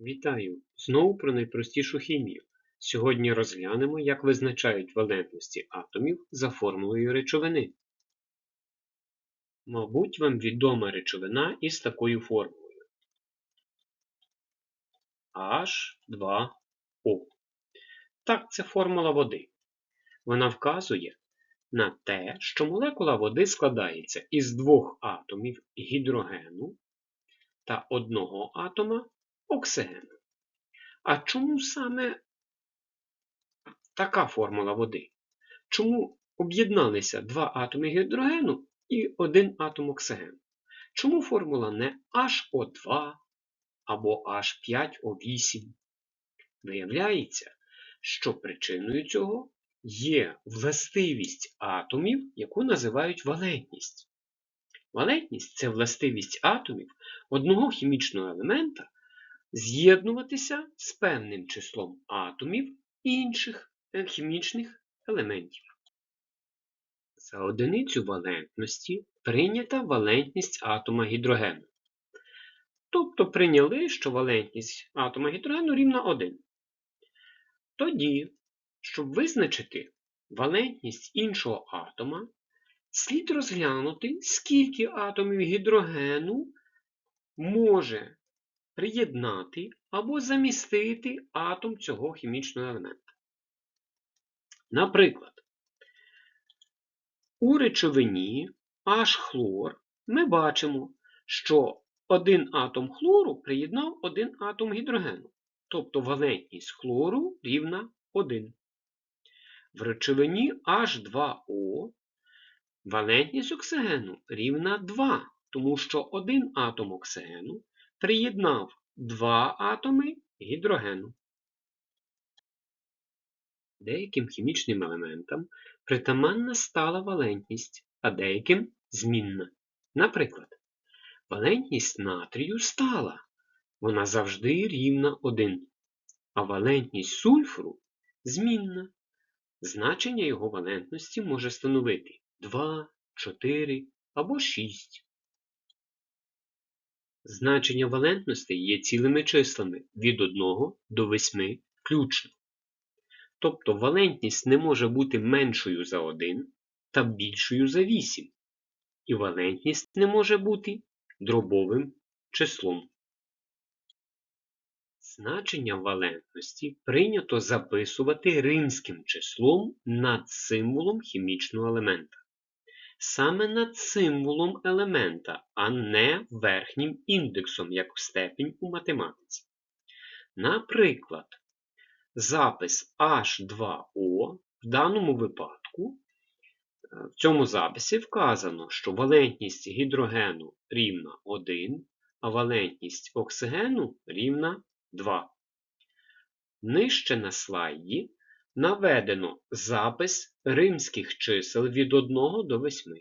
Вітаю! Знову про найпростішу хімію. Сьогодні розглянемо, як визначають валентності атомів за формулою речовини. Мабуть, вам відома речовина із такою формулою H2O. Так, це формула води. Вона вказує на те, що молекула води складається із двох атомів гідрогену та одного атома оксигену. А чому саме така формула води? Чому об'єдналися два атоми гідрогену і один атом оксигену? Чому формула не HO2 або H5O8? Виявляється, що причиною цього є властивість атомів, яку називають валентність. Валентність це властивість атомів одного хімічного елемента з'єднуватися з певним числом атомів інших хімічних елементів. За одиницю валентності прийнята валентність атома гідрогену. Тобто прийняли, що валентність атома гідрогену рівна 1. Тоді, щоб визначити валентність іншого атома, слід розглянути, скільки атомів гідрогену може приєднати або замістити атом цього хімічного елемента. Наприклад, у речовині H-хлор ми бачимо, що один атом хлору приєднав один атом гідрогену, тобто валентність хлору рівна 1. В речовині H2O валентність оксигену рівна 2, тому що один атом оксигену приєднав два атоми гідрогену. Деяким хімічним елементам притаманна стала валентність, а деяким змінна. Наприклад, валентність натрію стала, вона завжди рівна 1, а валентність сульфуру змінна. Значення його валентності може становити 2, 4 або 6. Значення валентностей є цілими числами від 1 до 8 включно. Тобто валентність не може бути меншою за 1 та більшою за 8. І валентність не може бути дробовим числом. Значення валентності прийнято записувати римським числом над символом хімічного елемента саме над символом елемента, а не верхнім індексом, як в степінь у математиці. Наприклад, запис H2O в даному випадку, е, в цьому записі вказано, що валентність гідрогену рівна 1, а валентність оксигену рівна 2. Нижче на слайді наведено запис римських чисел від 1 до 8.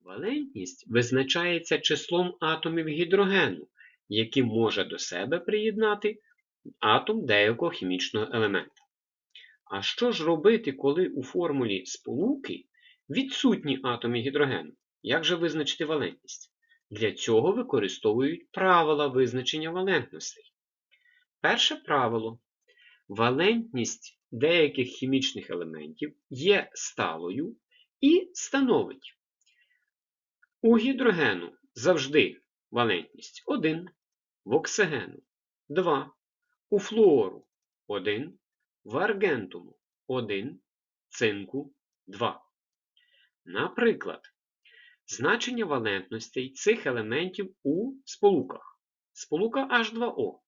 Валентність визначається числом атомів гідрогену, які може до себе приєднати атом деякого хімічного елемента. А що ж робити, коли у формулі сполуки відсутні атоми гідрогену? Як же визначити валентність? Для цього використовують правила визначення валентностей. Перше правило. Валентність деяких хімічних елементів є сталою і становить у гідрогену завжди валентність 1, в оксигену 2, у флуору 1, в аргентуму 1, цинку 2. Наприклад, значення валентностей цих елементів у сполуках. Сполука H2O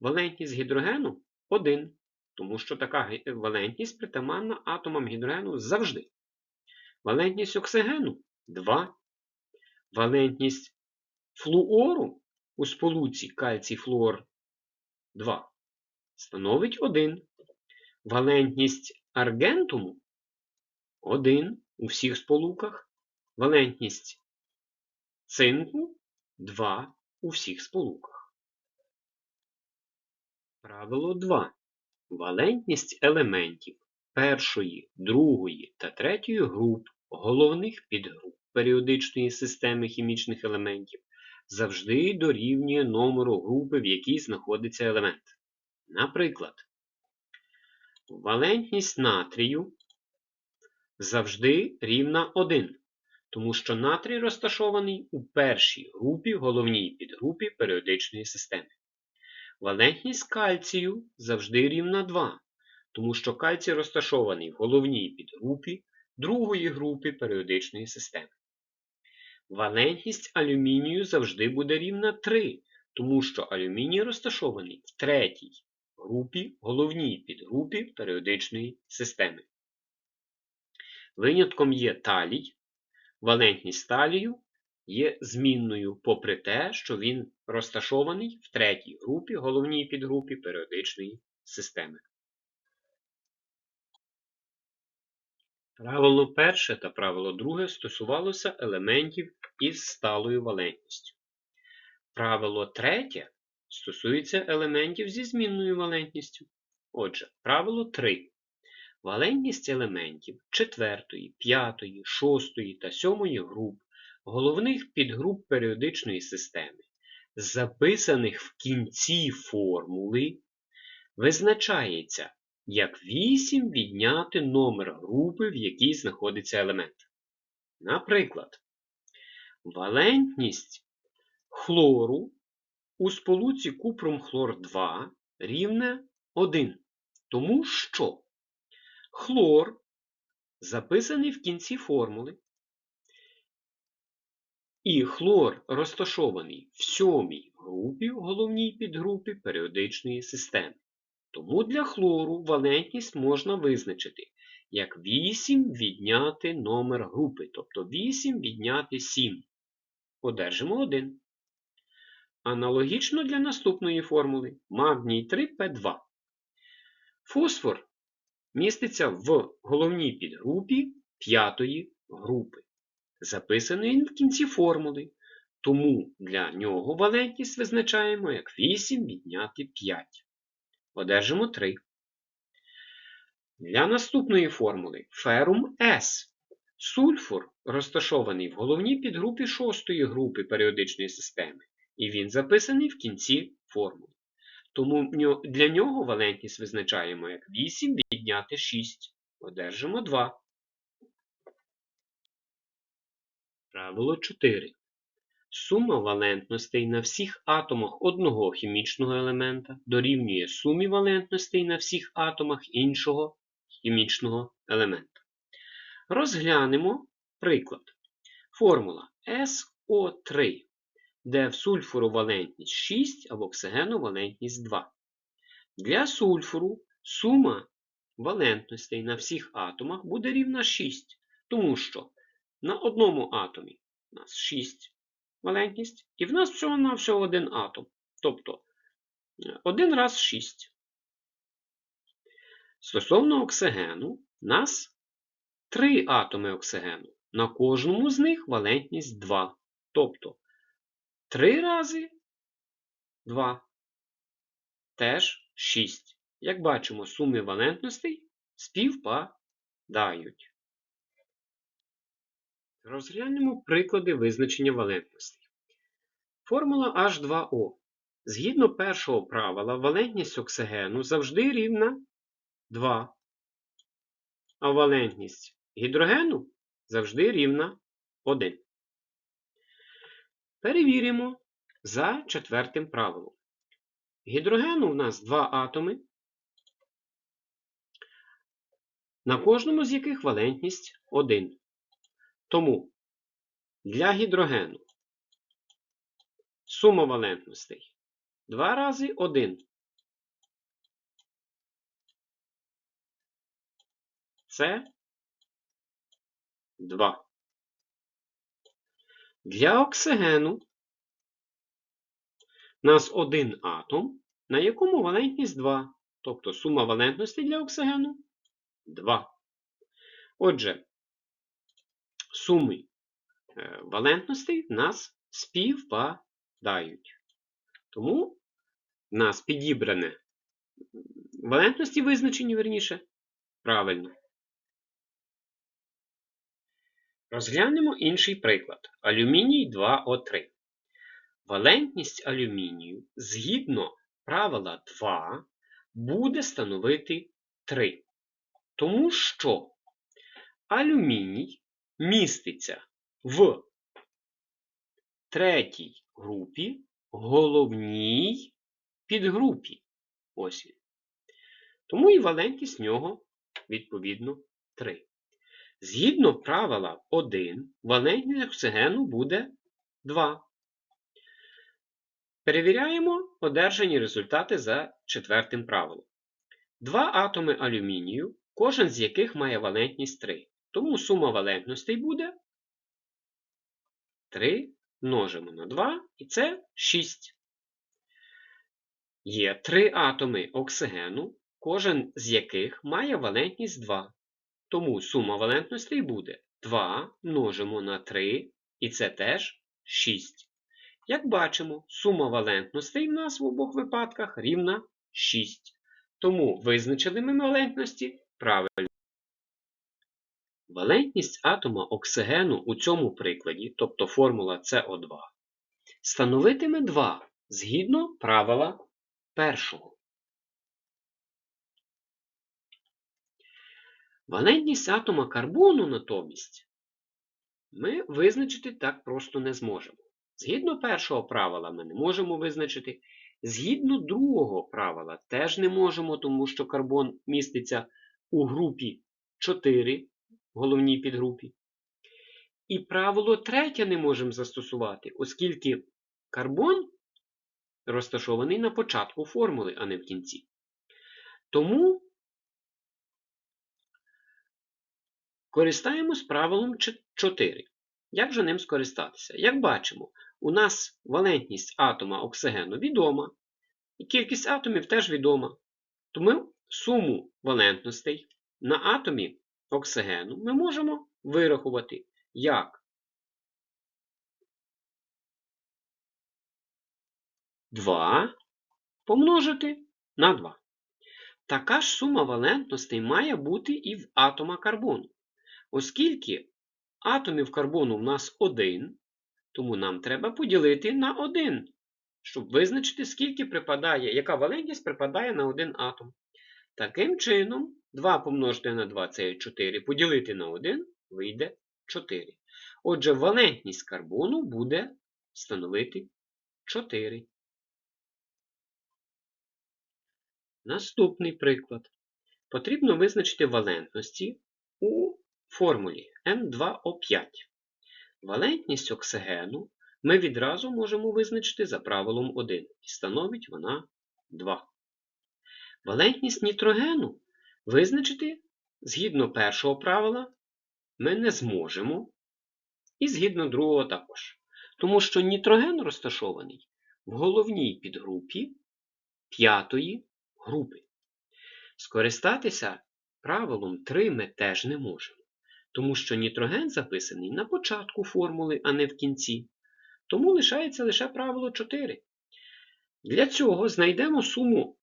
Валентність гідрогену 1, тому що така валентність притаманна атомам гідрогену завжди. Валентність оксигену 2. Валентність флуору у сполуці кальцій флуор 2 становить 1. Валентність аргентуму 1 у всіх сполуках. Валентність цинку 2 у всіх сполуках. Правило 2. Валентність елементів першої, другої та третьої груп головних підгруп періодичної системи хімічних елементів завжди дорівнює номеру групи, в якій знаходиться елемент. Наприклад, валентність натрію завжди рівна 1, тому що натрій розташований у першій групі, головній підгрупі періодичної системи. Валентність кальцію завжди рівна 2, тому що кальцій розташований в головній підгрупі другої групи періодичної системи. Валентність алюмінію завжди буде рівна 3, тому що алюміній розташований в третій групі, головній підгрупі періодичної системи. Винятком є талій. Валентність талію є змінною, попри те, що він розташований в третій групі, головній підгрупі періодичної системи. Правило перше та правило друге стосувалося елементів із сталою валентністю. Правило третє стосується елементів зі змінною валентністю. Отже, правило 3. Валентність елементів 4, 5, 6 та 7 груп головних підгруп періодичної системи, записаних в кінці формули, визначається як 8 відняти номер групи, в якій знаходиться елемент. Наприклад, валентність хлору у сполуці купрум хлор 2 рівне 1. Тому що хлор записаний в кінці формули, і хлор розташований в сьомій групі, головній підгрупі періодичної системи. Тому для хлору валентність можна визначити як 8 відняти номер групи, тобто 8 відняти 7. Одержимо 1. Аналогічно для наступної формули магній 3П2. Фосфор міститься в головній підгрупі п'ятої групи. Записаний він в кінці формули, тому для нього валентність визначаємо як 8 відняти 5. Одержимо 3. Для наступної формули ферум С. Сульфур розташований в головній підгрупі шостої групи періодичної системи, і він записаний в кінці формули. Тому для нього валентність визначаємо як 8 відняти 6. Одержимо 2. Правило 4. Сума валентностей на всіх атомах одного хімічного елемента дорівнює сумі валентностей на всіх атомах іншого хімічного елемента. Розглянемо приклад. Формула СО3, де в сульфуру валентність 6, а в оксигену валентність 2. Для сульфуру сума валентностей на всіх атомах буде рівна 6, тому що на одному атомі у нас 6 валентність, і в нас всього на всього один атом. Тобто 1 раз 6. Стосовно оксигену, у нас 3 атоми оксигену. На кожному з них валентність 2. Тобто 3 рази 2 теж 6. Як бачимо, суми валентностей співпадають. Розглянемо приклади визначення валентностей. Формула H2O. Згідно першого правила, валентність оксигену завжди рівна 2. А валентність гідрогену завжди рівна 1. Перевіримо за четвертим правилом. Гідрогену у нас два атоми, на кожному з яких валентність 1. Тому для гідрогену сума валентностей 2 рази 1. Це 2. Для оксигену у нас один атом, на якому валентність 2. Тобто сума валентностей для оксигену 2. Отже, суми е, валентностей в нас співпадають. Тому в нас підібране валентності визначені, верніше, правильно. Розглянемо інший приклад. Алюміній 2О3. валентність алюмінію згідно правила 2 буде становити 3. Тому що алюміній міститься в третій групі, головній підгрупі. Ось він. Тому і валентність нього, відповідно, 3. Згідно правила 1, валентність оксигену буде 2. Перевіряємо одержані результати за четвертим правилом. Два атоми алюмінію, кожен з яких має валентність 3. Тому сума валентностей буде 3 множимо на 2, і це 6. Є три атоми оксигену, кожен з яких має валентність 2. Тому сума валентностей буде 2 множимо на 3, і це теж 6. Як бачимо, сума валентностей в нас в обох випадках рівна 6. Тому визначили ми валентності правильно. Валентність атома оксигену у цьому прикладі, тобто формула СО2, становитиме 2 згідно правила першого. Валентність атома карбону натомість ми визначити так просто не зможемо. Згідно першого правила ми не можемо визначити. Згідно другого правила теж не можемо, тому що карбон міститься у групі 4, головній підгрупі. І правило третє не можемо застосувати, оскільки карбон розташований на початку формули, а не в кінці. Тому користаємось правилом 4. Як же ним скористатися? Як бачимо, у нас валентність атома оксигену відома, і кількість атомів теж відома. Тому суму валентностей на атомі оксигену ми можемо вирахувати як 2 помножити на 2. Така ж сума валентностей має бути і в атома карбону. Оскільки атомів карбону в нас один, тому нам треба поділити на 1, щоб визначити, скільки припадає, яка валентність припадає на один атом. Таким чином, 2 помножити на 2 це 4, поділити на 1 вийде 4. Отже, валентність карбону буде становити 4. Наступний приклад. Потрібно визначити валентності у формулі N2O5. Валентність оксигену ми відразу можемо визначити за правилом 1, і становить вона 2. Валентність нітрогену визначити згідно першого правила ми не зможемо, і згідно другого також. Тому що нітроген розташований в головній підгрупі п'ятої групи. Скористатися правилом 3 ми теж не можемо, тому що нітроген записаний на початку формули, а не в кінці. Тому лишається лише правило 4. Для цього знайдемо суму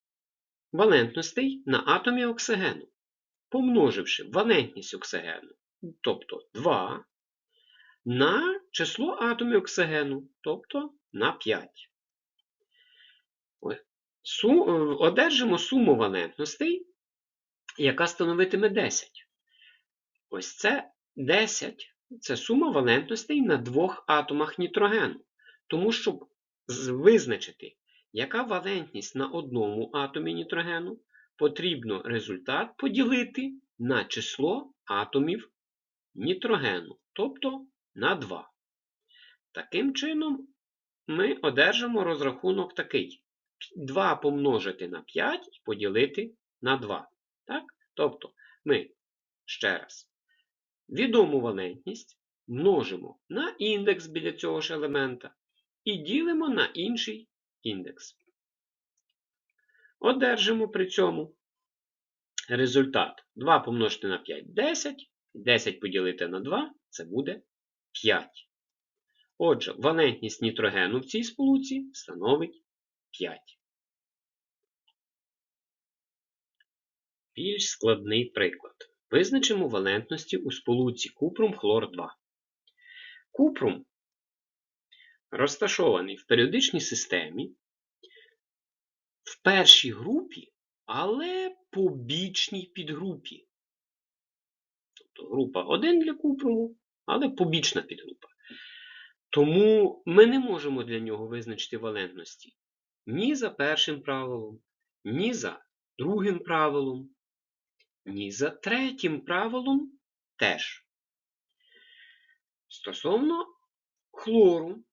валентностей на атомі оксигену, помноживши валентність оксигену, тобто 2, на число атомів оксигену, тобто на 5. Су, одержимо суму валентностей, яка становитиме 10. Ось це 10 це сума валентностей на двох атомах нітрогену. Тому, щоб визначити, яка валентність на одному атомі нітрогену, потрібно результат поділити на число атомів нітрогену, тобто на 2. Таким чином, ми одержимо розрахунок такий. 2 помножити на 5 і поділити на 2. Так? Тобто ми ще раз відому валентність множимо на індекс біля цього ж елемента і ділимо на інший індекс. Одержимо при цьому результат 2 помножити на 5 10, 10 поділити на 2 це буде 5. Отже, валентність нітрогену в цій сполуці становить 5. Більш складний приклад. Визначимо валентності у сполуці купрум хлор 2. Купрум розташований в періодичній системі, в першій групі, але побічній підгрупі. Тобто група 1 для купруму, але побічна підгрупа. Тому ми не можемо для нього визначити валентності ні за першим правилом, ні за другим правилом, ні за третім правилом теж. Стосовно хлору,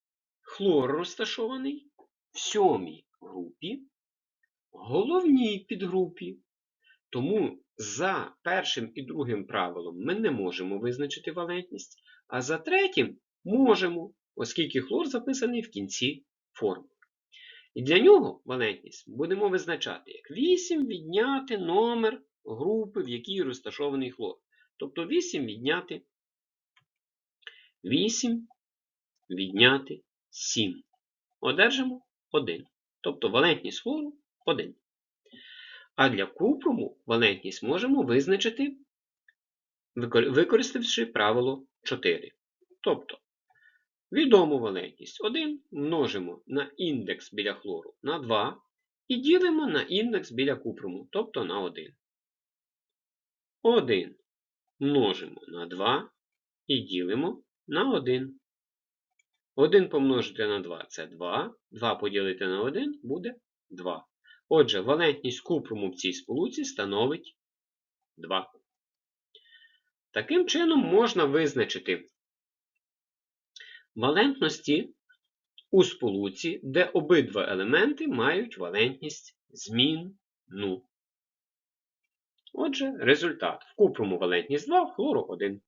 хлор розташований в сьомій групі, головній підгрупі. Тому за першим і другим правилом ми не можемо визначити валентність, а за третім можемо, оскільки хлор записаний в кінці форми. І для нього валентність будемо визначати як 8 відняти номер групи, в якій розташований хлор. Тобто 8 відняти 8 відняти 7. Одержимо 1. Тобто валентність хлору 1. А для купруму валентність можемо визначити, використавши правило 4. Тобто, відому валентність 1 множимо на індекс біля хлору на 2 і ділимо на індекс біля купруму, тобто на 1. 1 множимо на 2 і ділимо на 1. 1 помножити на 2 це 2. 2 поділити на 1 буде 2. Отже, валентність купруму в цій сполуці становить 2. Таким чином можна визначити валентності у сполуці, де обидва елементи мають валентність змінну. Отже, результат. В купруму валентність 2, в хлору 1.